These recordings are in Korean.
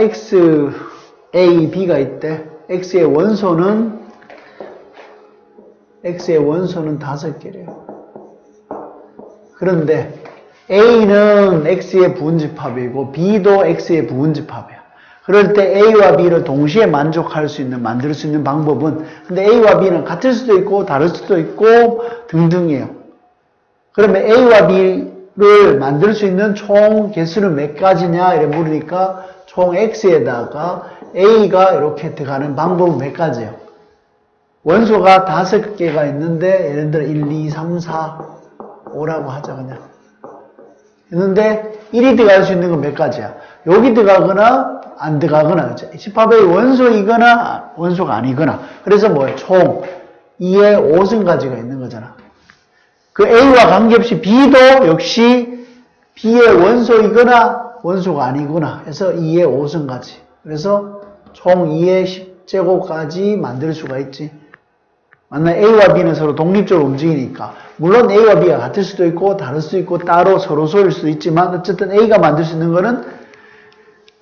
x, a, b가 있대. x의 원소는 x의 원소는 다섯 개래요. 그런데 a는 x의 부분집합이고 b도 x의 부분집합이야. 그럴 때 a와 b를 동시에 만족할 수 있는 만들 수 있는 방법은 근데 a와 b는 같을 수도 있고 다를 수도 있고 등등이에요. 그러면 a와 b 를 만들 수 있는 총 개수는 몇 가지냐 이래 물으니까 총 x에다가 a가 이렇게 들어가는 방법은 몇 가지예요? 원소가 다섯 개가 있는데 예를 들어 1, 2, 3, 4, 5라고 하자 그냥. 있는데 1이 들어갈 수 있는 건 몇 가지야? 여기 들어가거나 안 들어가거나 그죠? 집합의 원소이거나 원소가 아니거나 그래서 뭐예요? 총 2의 5승가지가 있는 거잖아. 그 A와 관계없이 B도 역시 B의 원소이거나 원소가 아니구나 해서 2의 5승가지. 그래서 총 2의 10제곱까지 만들 수가 있지. 만나 A와 B는 서로 독립적으로 움직이니까 물론 A와 B가 같을 수도 있고 다를 수도 있고 따로 서로 소일 수도 있지만 어쨌든 A가 만들 수 있는 거는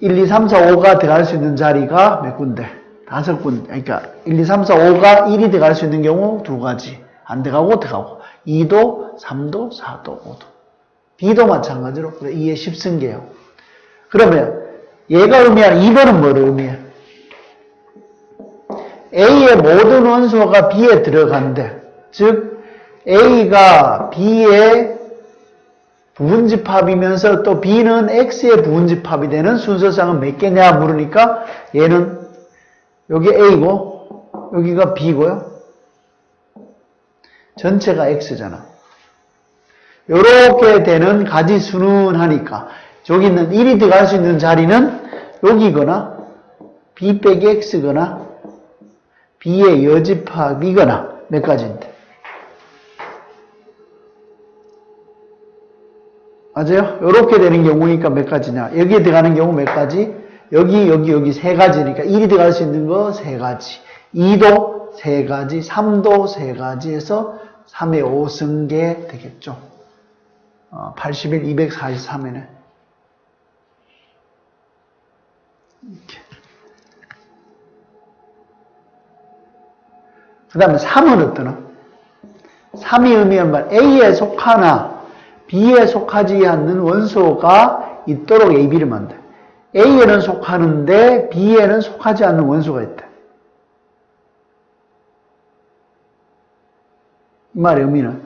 1, 2, 3, 4, 5가 들어갈 수 있는 자리가 몇 군데? 다섯 군데. 그러니까 1, 2, 3, 4, 5가 1이 들어갈 수 있는 경우 두 가지. 안 들어가고 들어가고. 2도, 3도, 4도, 5도. B도 마찬가지로 2의 10승계요. 그러면 얘가 의미하는 2번은 뭐를 의미해? A의 모든 원소가 B에 들어간대. 즉 A가 B의 부분집합이면서 또 B는 X의 부분집합이 되는 순서상은 몇 개냐 물으니까 얘는 여기 A고 여기가 B고요. 전체가 X잖아. 이렇게 되는 가지 수는 하니까 여기 있는 1이 들어갈 수 있는 자리는 여기거나 B 빼기 X거나 B의 여집합이거나 몇 가지인데. 맞아요? 이렇게 되는 경우니까 몇 가지냐. 여기에 들어가는 경우 몇 가지? 여기, 여기, 여기 세 가지니까 1이 들어갈 수 있는 거 세 가지. 2도 세 가지, 3도 세 가지 해서 3의 5승계 되겠죠. 어, 81, 243이네. 이렇게. 그 다음에 3은 어떠나? 3이 의미하는 말, A에 속하나 B에 속하지 않는 원소가 있도록 A, B를 만들. A에는 속하는데 B에는 속하지 않는 원소가 있다. 이 말의 의미는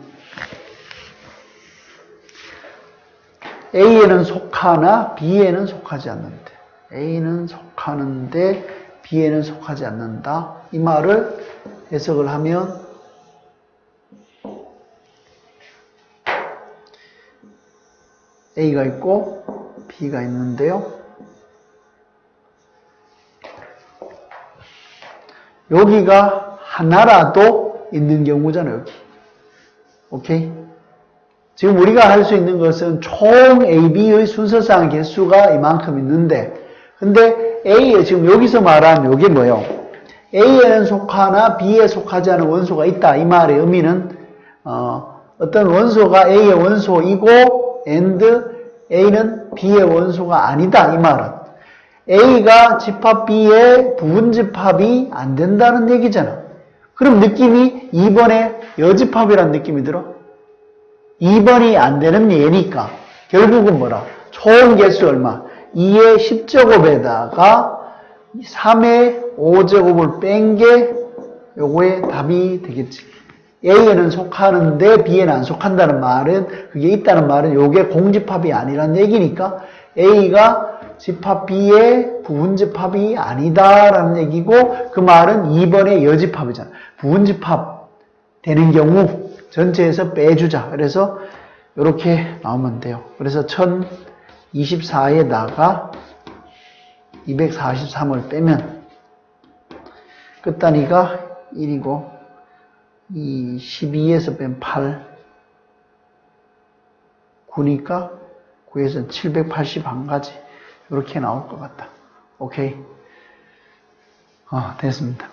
A에는 속하나 B에는 속하지 않는데 A는 속하는데 B에는 속하지 않는다. 이 말을 해석을 하면 A가 있고 B가 있는데요. 여기가 하나라도 있는 경우잖아요, 여기. 오케이? 지금 우리가 할 수 있는 것은 총 A, B의 순서상 개수가 이만큼 있는데, 근데 A에 지금 여기서 말한 이게 뭐예요? A에는 속하나 B에 속하지 않은 원소가 있다. 이 말의 의미는, 어, 어떤 원소가 A의 원소이고, and A는 B의 원소가 아니다. 이 말은. A가 집합 B의 부분 집합이 안 된다는 얘기잖아. 그럼 느낌이 2번에 여집합이라는 느낌이 들어? 2번이 안 되는 예니까 결국은 뭐라? 총 개수 얼마? 2의 10제곱에다가 3의 5제곱을 뺀 게 요거의 답이 되겠지. A에는 속하는데 B에는 안 속한다는 말은 그게 있다는 말은 요게 공집합이 아니란 얘기니까 A가 집합 B의 부분집합이 아니다라는 얘기고 그 말은 2번의 여집합이잖아. 부분집합 되는 경우 전체에서 빼주자. 그래서 이렇게 나오면 돼요. 그래서 1024에다가 243을 빼면 끝단위가 1이고 이 12에서 뺀 8, 9니까 9에서 781가지 이렇게 나올 것 같다. 오케이. 어, 됐습니다.